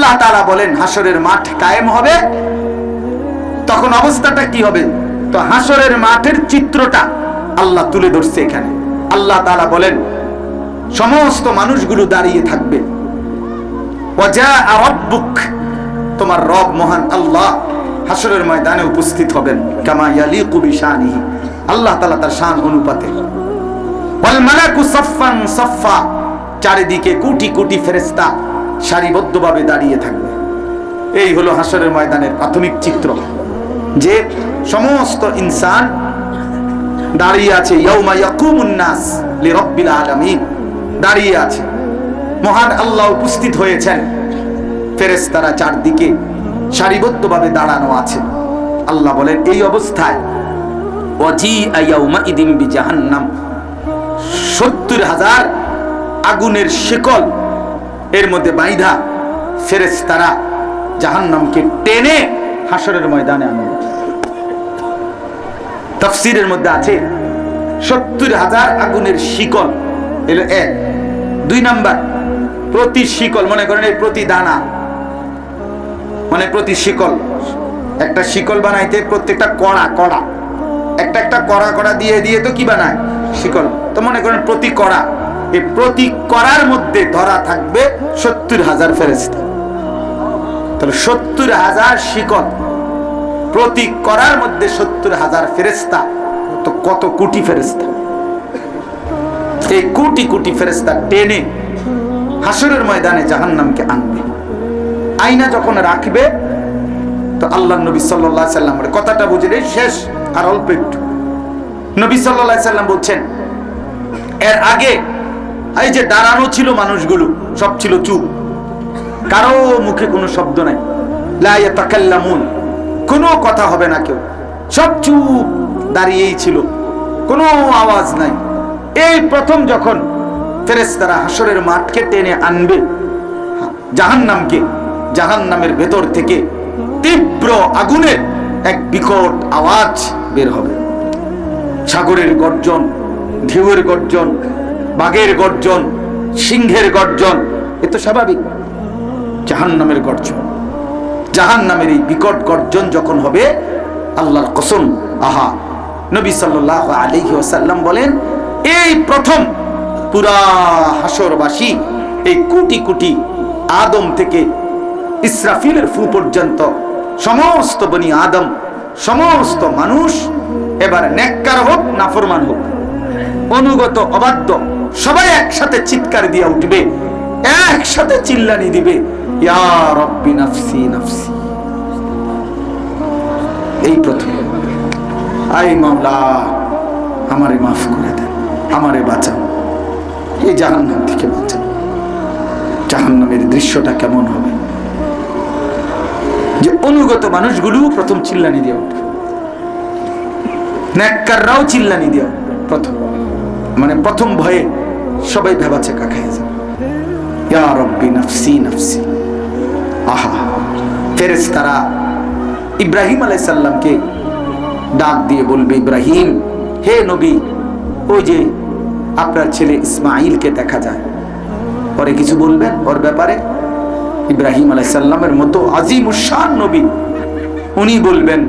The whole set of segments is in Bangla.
আল্লাহ তাআলা বলেন হাসরের মাঠ কায়েম হবে। তখন অবস্থাটা কি হবে? তো হাসরের মাঠের চিত্রটা আল্লাহ তুলে ধরছে এখানে। আল্লাহ তাআলা বলেন, সমস্ত মানুষগুলো দাঁড়িয়ে থাকবে। তোমার রব মহান আল্লাহ হাসরের ময়দানে উপস্থিত হবেন। কামা ইয়ালিকু বিশানিহি, আল্লাহ তাআলা তার শান অনুপাতে। চারিদিকে কোটি কোটি ফেরেশতা সারিবদ্ধভাবে দাঁড়িয়ে থাকবে। এই হলো হাসরের ময়দানের প্রাথমিক চিত্র। যে সমস্ত ইনসান দাঁড়িয়ে আছে, ইয়াউমা ইয়াকুমুন নাস লিরাব্বিল আলামিন। দাঁড়িয়ে আছে। মহান আল্লাহ উপস্থিত হয়েছেন। ফেরেশতারা চারদিকে সারিবদ্ধভাবে দাঁড়ানো আছে। আল্লাহ বলেন, এই অবস্থায় জাহান্নাম সত্তর হাজার আগুনের শিকল এর মধ্যে বাইধা ফেরেশতারা জাহান্নামকে টেনে হাসরের ময়দানে আনবে তফসিরের মধ্যে আছে, সত্তর হাজার আগুনের শিকল। এলো এক। দুই নাম্বার, প্রতি শিকল, মনে করেন এই প্রতি দানা মানে প্রতি শিকল। একটা শিকল বানাইতে প্রত্যেকটা কড়া কড়া। একটা একটা কড়া কড়া দিয়ে দিয়ে তো কি বানায়? শিকল। তো মনে করেন প্রতি কড়া। এই প্রতি করার মধ্যে ধরা থাকবে সত্তর হাজার ফেরেস্তা তাহলে সত্তর হাজার শিকল প্রতি করার মধ্যে সত্তর হাজার ফেরেস্তা তো কত কোটি ফেরেস্তা এই কোটি কোটি ফেরেস্তা টেনে হাসরের ময়দানে জাহান্নামকে আনবে। আইনা যখন রাখবে, তো আল্লাহ নবী সাল্লাহ সাল্লামের কথাটা বুঝলে শেষ আর অল্প একটু। নবী সাল্লাহ সাল্লাম বলছেন, এর আগে এই যে দাঁড়ানো ছিল মানুষগুলো, সব ছিল চুপ। কারও মুখে কোনো শব্দ নাই। লা ইয়াতাকাল্লামুন, কোনো কথা হবে না কেউ। সব চুপ দাঁড়িয়েই ছিল। কোনো আওয়াজ নাই। এই প্রথম যখন ফেরেশতারা হাসরের মাঠকে টেনে আনবে, জাহান্নামকে, জাহান্নামের ভেতর থেকে তীব্র আগুনের এক বিকট আওয়াজ বের হবে। সাগরের গর্জন, ঢেউয়ের গর্জন বাঘের গর্জন, সিংহের গর্জন, এ তো স্বাভাবিক। জাহান্নামের গর্জন। জাহান নামের এই বিকট গর্জন যখন হবে, আল্লাহর কসম, আহা, নবী সাল্লাহ আলহি ওসাল্লাম বলেন, এই প্রথম পুরা হাসরবাসী এই কোটি কোটি আদম থেকে ইসরাফিলের ফু পর্যন্ত সমস্ত বনি আদম, সমস্ত মানুষ, এবার নেককার হোক, নাফরমান হোক, অনুগত, অবাধ্য সবাই একসাথে চিৎকার দিয়ে উঠবে, একসাথে চিল্লানি দিবে। এই প্রথম। আই আমারে মাফ করে দেন, আমারে বাঁচান। এই জাহান্নাম থেকে বাঁচান। জাহান্নামের দৃশ্যটা কেমন হবে? যে অনুগত মানুষগুলো প্রথম চিল্লানি দিয়ে উঠবে। ন্যাক্কাররাও চিল্লানি দিয়ে উঠবে প্রথম। মানে প্রথম ভয়ে সবাই ভেবাচে কাখায় যাবে? ইয়া রব্বি নাফসি নাফসি। আহা, ফেরেশতারা ইব্রাহিম আলাইসাল্লামকে ডাক দিয়ে বলবে, ইব্রাহিম, হে নবী, ওই যে আপনার ছেলে ইসমাইলকে দেখা যায়। পরে কিছু বলবেন, ওর ব্যাপারে ইব্রাহিম আলাইসাল্লামের মতো আজিম উসান নবী, উনি বলবেন,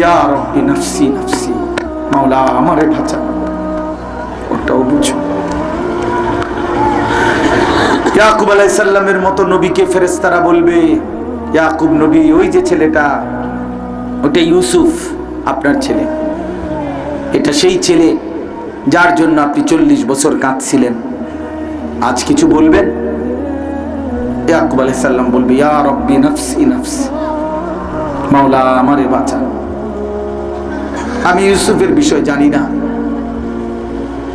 ইয়া রব্বি নাফসি নাফসি, মাওলা আমারে ভাচা বুঝো ইয়াকুব আলাইসাল্লামের মতো নবীকে ফেরেস্তারা বলবে, ইয়াকুব নবী, ওই যে ছেলেটা ওটা ইউসুফ আপনার ছেলে। এটা সেই ছেলে যার জন্য আপনি চল্লিশ বছর কাঁদছিলেন। আজ কিছু বলবেন? ইয়াকুব আলাইসাল্লাম বলবে, ইয়া রব্বি নফসি নফসি, মাওলা আমারে বাঁচা আমি ইউসুফের বিষয় জানি না।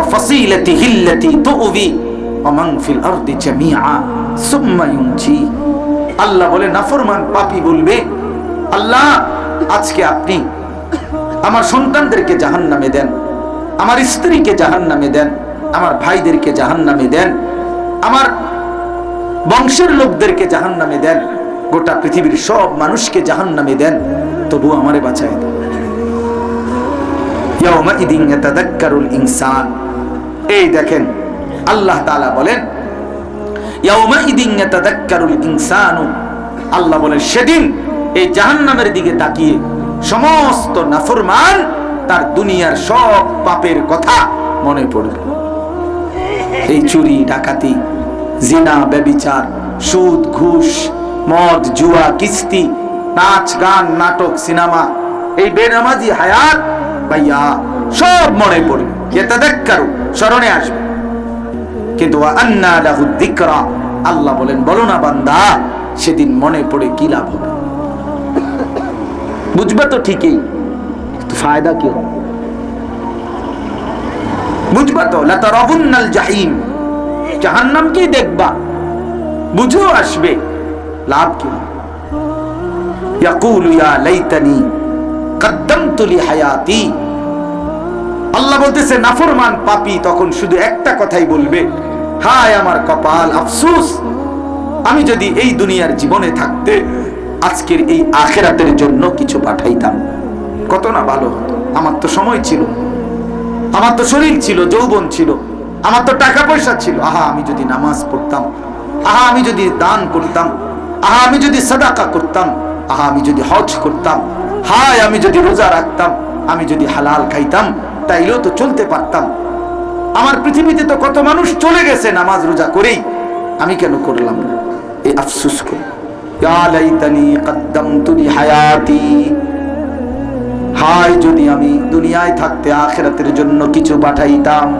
আল্লাতী তু'বি ওয়া মান ফিল আরদি জামিআ সুম্মা ইউনজি আল্লাহ বলে, নাফরমান পাপি বলবে, আল্লাহ, আজকে আপনি আমার সন্তানদেরকে জাহান নামে দেন, আমার স্ত্রীকে জাহান নামে দেন, আমার ভাইদেরকে জাহান নামে দেন, আমার বংশের লোকদেরকে জাহান নামে দেন, গোটা পৃথিবীর সব মানুষকে জাহান নামে দেন তবু আমারে বাঁচায় দেন। ইনসান। এই দেখেন, আল্লাহ তালা বলেন আল্লাহ বলেন, সেদিন এই জাহান্নামের দিকে তাকিয়ে সমস্ত নাফরমান তার দুনিয়ার সব পাপের কথা মনে পড়বে। এই চুরি, ডাকাতি, জিনা, ব্যবিচার, সুদ, ঘুষ, মদ, জুয়া, কিস্তি, নাচ, গান, নাটক, সিনেমা, এই বেনামাজি হায়াত, ভাইয়া, সব মনে পড়বে। স্মরণে আসবে। কিন্তু আল্লাহ বলেন, বলো না বান্দা, সেদিন মনে পড়ে কি লাভ হবে? বুঝবে তো ঠিকই ফায়দা কি বুঝবা তো জাহিম দেখবা আসবে, লাভ আল্লাহ বলতেছে, নাফরমান পাপি তখন শুধু একটা কথাই বলবে, হায় আমার কপাল, আফসোস। আমি যদি এই দুনিয়ার জীবনে থাকতে, আজকের এই আখেরাতের জন্য কিছু পাঠাইতাম। কত না ভালো, আমার তো সময় ছিল। আমার তো শরীর ছিল, যৌবন ছিল। আমার তো টাকা পয়সা ছিল। আহা, আমি যদি নামাজ পড়তাম, আহা, আমি যদি দান করতাম, আহা, আমি যদি সাদাকা করতাম, আহা, আমি যদি হজ করতাম, হায়, আমি যদি রোজা রাখতাম, আমি যদি হালাল খাইতাম তাইলেও তো চলতে পারতাম। আমার পৃথিবীতে তো কত মানুষ চলে গেছে নামাজ রোজা করেই। আমি কেন করলাম না? এই আফসুস করি। হায়, যদি আমি দুনিয়ায় থাকতে আখেরাতের জন্য কিছু পাঠাইতাম।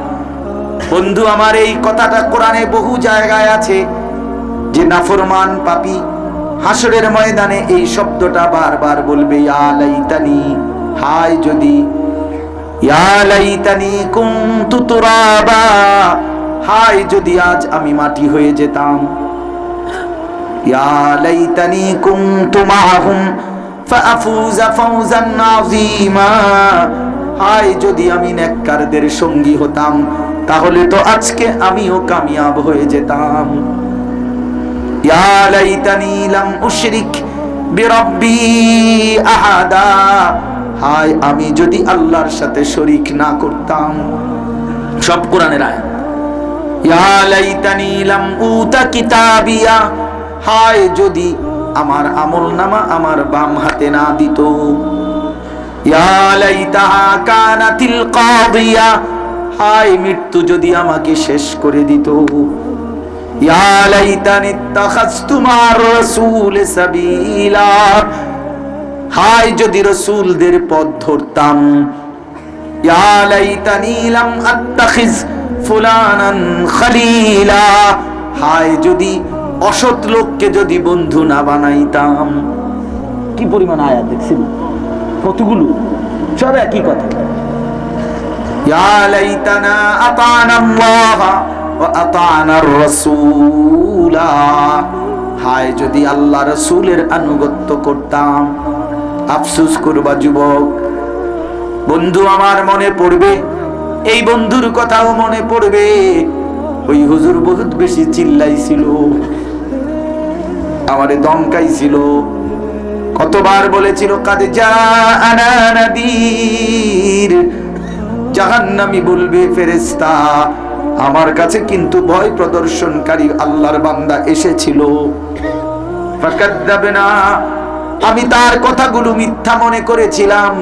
বন্ধু, আমার এই কথাটা কোরআনে বহু জায়গায় আছে। যে নাফরমান পাপি হাসরের ময়দানে এই শব্দটা বারবার বলবে, ইয়া লাইতানি। হায়, যদি হায়, যদি আজ আমি মাটি হয়ে যেতাম। হায়, যদি আমি নেককারদের সঙ্গী হতাম, তাহলে তো আজকে আমিও কামিয়াব হয়ে যেতাম। ইয়া লাইতানি লাম উশরিক বিরাব্বি আহাদা। হায়, আমি যদি আল্লাহর সাথে শরিক না করতাম। সব কোরআনের কিতাবিয়া। হায়, যদি আমার আমল নামা আমার বাম হাতে না দিত। হায়, মৃত্যু যদি আমাকে শেষ করে দিত। ইয়া লাইতানি ইত্তাখাযতু মার রাসূল সাবিলা। হায়, যদি রসুলদের পথ ধরতাম। হায়, যদি অসৎ লোককে যদি বন্ধু না বানাইতাম। কি পরিমাণ আয়াত দেখছেন? কতগুলো? সব একই কথা। হায়, যদি আল্লাহ রসুলের আনুগত্য করতাম। আফসুস করবা, যুবক। বন্ধু আমার মনে পড়বে, এই বন্ধুর কথাও মনে পড়বে। ওই হুজুর বহুত বেশি চিল্লাইছিল, আমারে দমকাইছিল, কতবার বলেছিল, কাদে যা আনানাদির জাহান্নামি বলবে ফেরেস্তা আমার কাছে কিন্তু ভয় প্রদর্শনকারী আল্লাহর বান্দা এসেছিল। ফাকাদ্দাবনা আমি তার কথাগুলো মিথ্যা মনে করেছিলাম।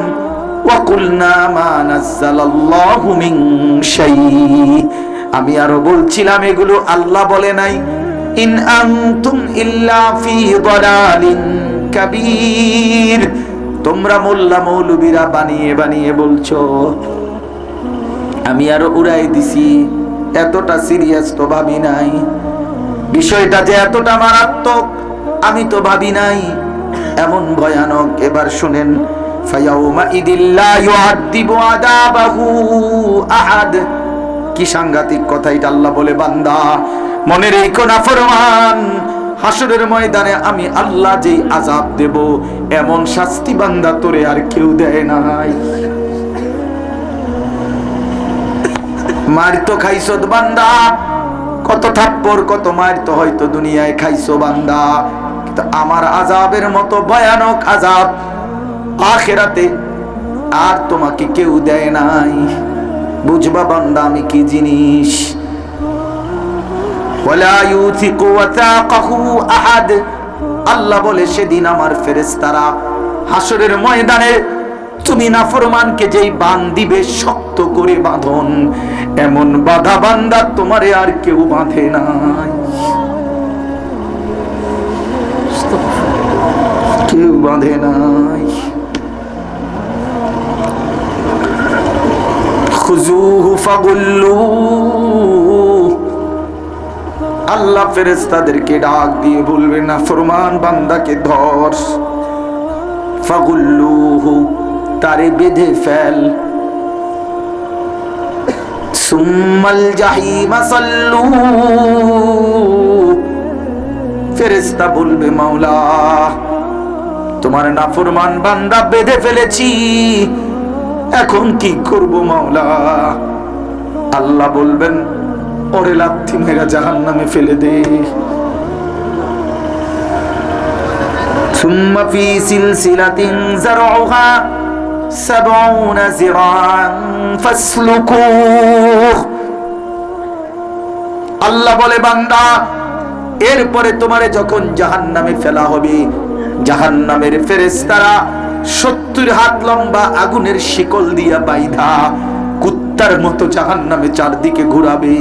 আমি আরও বলছিলাম, এগুলো আল্লাহ বলে নাই। ইন আনতুম ইল্লা ফি দালালিন কাবীর। তোমরা মোল্লা মৌলবীরা বানিয়ে বানিয়ে বলছো, আমি আরও উড়াই দিছি। এতটা সিরিয়াস তো ভাবি নাই। বিষয়টা যে এতটা মারাত্মক, আমি তো ভাবি নাই। এমন ভয়ানক। এবার শুনেন কি সাংঘাতিক কথা এটা আল্লাহ বলে, বান্দা। মনে ফরমান ময়দানে আমি আল্লাহ যেই আজাব দেব, এমন শাস্তি বান্দা তোরে আর কেউ দেয় নাই। মার তো খাইছত বান্দা, কত থাপ্পর কত মার তো হয়তো দুনিয়ায় খাইছো বান্দা। আমার আজাবের মতো ভয়ানক আজাব আখেরাতে আর তোমাকে কেউ দেয় নাই। বুঝবা বান্দা, আমি কি জিনিস? আল্লাহ বলে, সেদিন আমার ফেরেশতারা হাসরের ময়দানে, তুমি নাফরমানকে যেই বান দিবে, শক্ত করে বাঁধন। এমন বাধা বান্দা তোমারে আর কেউ বাঁধে নাই। কেউ বাঁধে নাই। আল্লাহ ফেরেস্তাদেরকে ডাক দিয়ে বলবে, না, ফরমান বান্দাকে ধর। ফাগুল্লুহু, তারে বেঁধে ফেল। সুম্মাল জাহিমা সাল্লু। ফেরেস্তা বলবে মাওলা তোমার নাফরমান বান্দা বেঁধে ফেলেছি এখন কি করব মাওলা আল্লাহ বলবেন ওরে লাথি মেরা জাহান নামে ফেলে দে ثم في سلسلة زرعها سبعون زراعا فاسلكوه আল্লাহ বলে বান্দা এরপরে তোমারে যখন জাহান নামে ফেলা হবে জাহান নামের ফেরেস্তারা সত্তর হাত লম্বা আগুনের শিকল দিয়া বাইধা কুত্তার মতো জাহান নামে চারদিকে ঘুরাবে।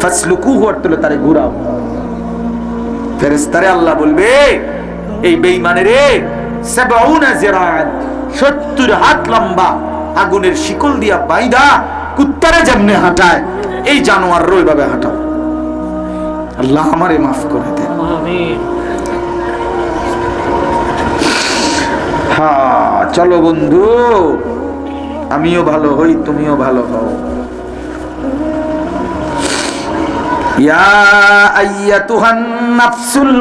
ফাসলুকু অর্থ তারে ঘুরাও। ফেরেস্তারে আল্লাহ বলবে, এই বেঈমানে রে 70 হাত লম্বা আগুনের শিকল দিয়া বাইদা কুত্তারে যেমনে হাঁটায়, এই জানোয়ার ওইভাবে হাঁটাও। আল্লাহ আমারে মাফ করে দেন। হ্যাঁ চলো বন্ধু আমিও ভালো হই তুমিও ভালো হও। ইয়া আইয়াতুহান নাফসুল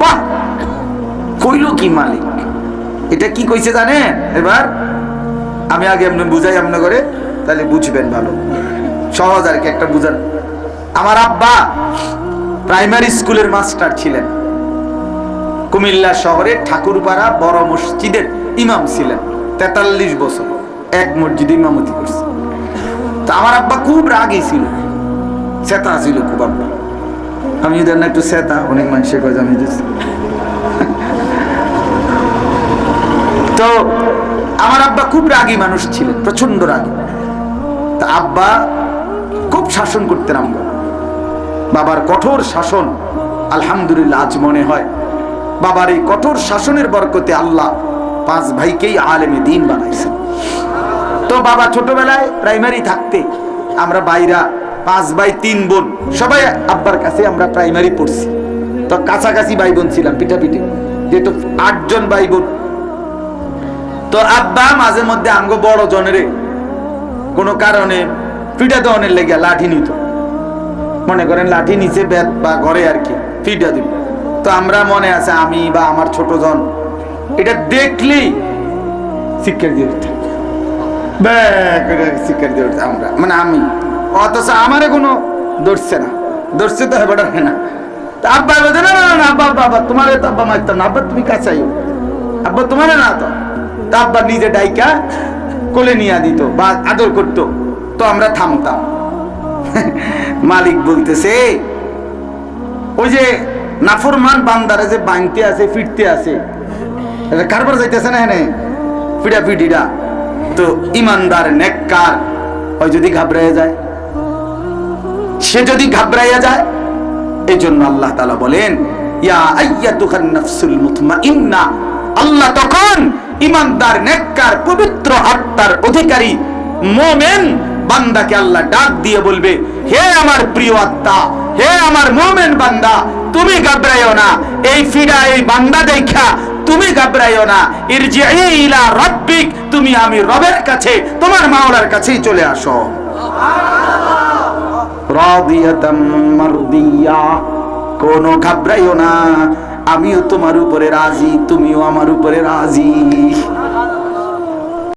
বাহ! কইল কি মালিক? এটা কি কইছে জানেন? এবার আমি আগে এমনি বুঝাই এমনি করে তাহলে বুঝবেন ভালো। সহজ আর কি একটা বুঝান। আমার আব্বা প্রাইমারি স্কুলের মাস্টার ছিলেন। কুমিল্লা শহরে ঠাকুরপাড়া বড় মসজিদের ইমাম ছিলেন। তেতাল্লিশ বছর এক মসজিদে ইমামতি করছে। তা আমার আব্বা খুব রাগী ছিল। সেতা ছিল খুব আব্বা। আমি যদি একটু সেতা, অনেক মানুষের কাজ আমি দিচ্ছি তো আমার আব্বা খুব রাগী মানুষ ছিলেন প্রচণ্ড রাগী। তা আব্বা খুব শাসন করতেন আমরা বাবার কঠোর শাসন আলহামদুলিল্লাহ আজ মনে হয়। বাবার এই কঠোর শাসনের বরকতে আল্লাহ পাঁচ ভাইকেই আলেমে দিন বানাইছেন। তো বাবা ছোটবেলায় প্রাইমারি থাকতে আমরা বাইরা পাঁচ ভাই, তিন বোন, সবাই আব্বার কাছে আমরা প্রাইমারি পড়ছি। তো কাছাকাছি ভাই বোন ছিলাম পিঠাপিঠি। যেহেতু আটজন ভাই বোন তো আব্বা মাঝে মধ্যে আঙ্গ বড় জনেরে কোনো কারণে পিঠা দেওয়ানের লেগে লাঠি নিত। মনে করেন লাঠি নিচে বেত বা ঘরে আর কি ফিটা দিব তো আমরা মনে আছে আমি বা আমার ছোট জন এটা দেখলেই শিক্ষার দিয়ে উঠতে ব্যাক করে শিক্ষা দিয়ে উঠতে আমরা। মানে আমি অথচ আমারে কোনো ধরছে না। ধরছে তো হেবাটা না। তা আব্বা বলছে না না না, না আব্বা আব্বা আব্বা তোমার তো আব্বা মারতাম না। আব্বা তুমি কাছাইও আব্বা তোমার না তো। তা আব্বা নিজে ডাইকা কোলে নিয়ে দিত বা আদর করতো। তো আমরা থামতাম। মালিক বলতেছে, ওই যে নাফরমান বান্দারে যে বাঁধতে আছে, ফিরতে আছে কারবার যাইতেছে না এনে ফিডা ফিডিটা তো ইমানদার, নেককার, ওই যদি ঘাবড়াইয়া যায়? সে যদি ঘাবড়াইয়া যায় এই জন্য আল্লাহ তালা বলেন, ইয়া আইয়াতুখান নাফসুল মুতমাইন্না। আল্লাহ তখন ইমানদার, নেককার, পবিত্র আত্মার অধিকারী মোমেন বান্দাকে আল্লাহ ডাক দিয়ে বলবে, হে আমার প্রিয় আত্মা, হে আমার মোমেন বান্দা, তুমি ঘাবড়াইও না। এই ফিডা এই বান্দা দেখা, তুমি ঘাবড়াইও না। ইরজিই ইলা রাব্বিক, তুমি আমি রবের কাছে, তোমার মাওলার কাছেই চলে আসো। রাদিয়াতাম মারদিয়া, কোনো ঘাবড়াইও না। আমিও তোমার উপরে রাজি তুমিও আমার উপরে রাজি।